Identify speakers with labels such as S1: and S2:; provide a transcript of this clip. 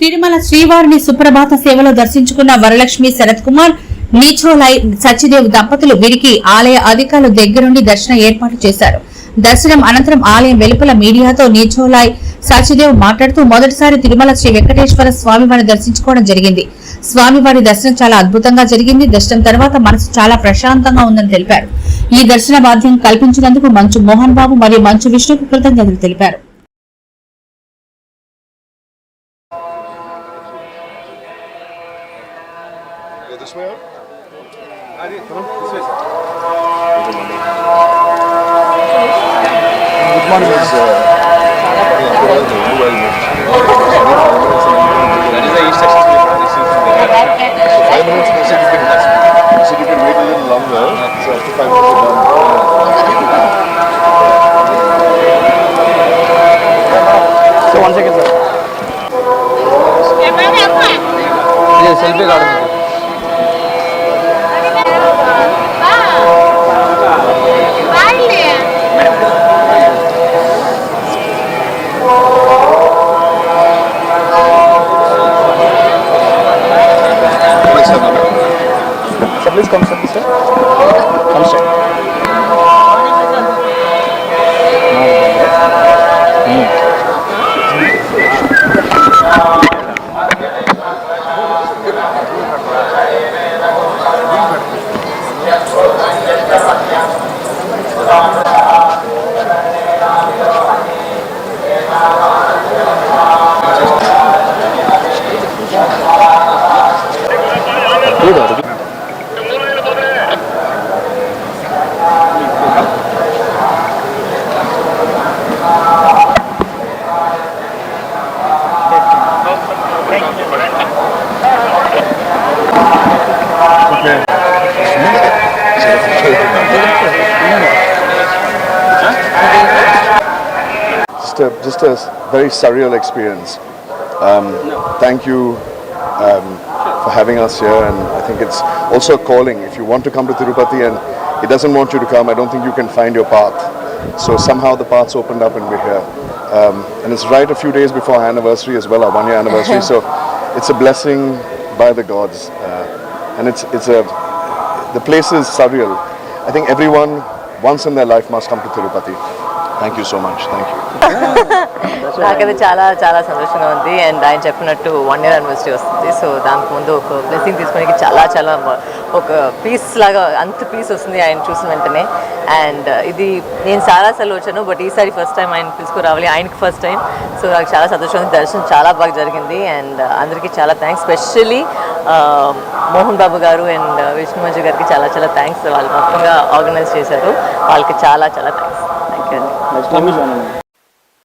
S1: తిరుమల శ్రీవారిని సుప్రభాత సేవలో దర్శించుకున్న వరలక్ష్మి శరత్ కుమార్ నీచోలై సత్యదేవ్ దంపతులు వీరికి ఆలయ అధికారులు దగ్గరుండి దర్శన ఏర్పాటు చేశారు. దర్శనం అనంతరం ఆలయం వెలుపల మీడియాతో నీచోలాయ్ సత్యదేవ్ మాట్లాడుతూ మొదటిసారి తిరుమల శ్రీ వెంకటేశ్వర స్వామివారిని దర్శించుకోవడం జరిగింది. స్వామివారి దర్శనం చాలా అద్భుతంగా జరిగింది. దర్శనం తర్వాత మనసు చాలా ప్రశాంతంగా ఉందని తెలిపారు. ఈ దర్శన బాధ్యం కల్పించినందుకు మంచు మోహన్ బాబు మరియు మంచు విష్ణుకు కృతజ్ఞతలు తెలిపారు.
S2: Go this way out? Good morning, Miss. uh, yeah, well, well, well,
S3: That is the east access we have received from the
S2: Five minutes, they said you can, they said you can wait a little longer, so after five minutes you're done.
S3: So one second, sir.
S2: Just a, just a very surreal experience. Um, thank you um, for having us here, and I think it's also a calling. If you want to come to Tirupati and it doesn't want you to come, I don't think you can find your path. So somehow the path's opened up, and we're here. Um, and it's right a few days before our anniversary as well, our one-year anniversary. so it's a blessing by the gods, uh, and it's it's a the place is surreal. I think everyone once in their life must come to Tirupati. Thank you so much. Thank you.
S4: నాకైతే చాలా చాలా సంతోషంగా ఉంది. And ఆయన చెప్పినట్టు one year anniversary వస్తుంది. So దానికి ముందు ఒక బ్లెస్సింగ్ తీసుకోవడానికి చాలా చాలా ఒక పీస్ లాగా అంత పీస్ వస్తుంది ఆయన చూసిన వెంటనే. అండ్ ఇది నేను చాలాసార్లు వచ్చాను బట్ ఈసారి ఫస్ట్ టైం ఆయన పిలుచుకురావాలి. ఆయనకి ఫస్ట్ టైం సో నాకు చాలా సంతోషం ఉంది. దర్శనం చాలా బాగా జరిగింది. అండ్ అందరికీ చాలా థ్యాంక్స్ స్పెషల్లీ మోహన్ బాబు గారు అండ్ విష్ణు మంజు గారికి చాలా చాలా థ్యాంక్స్ వాళ్ళు మొత్తంగా ఆర్గనైజ్ చేశారు. వాళ్ళకి చాలా చాలా థ్యాంక్స్ థ్యాంక్ యూ అండి.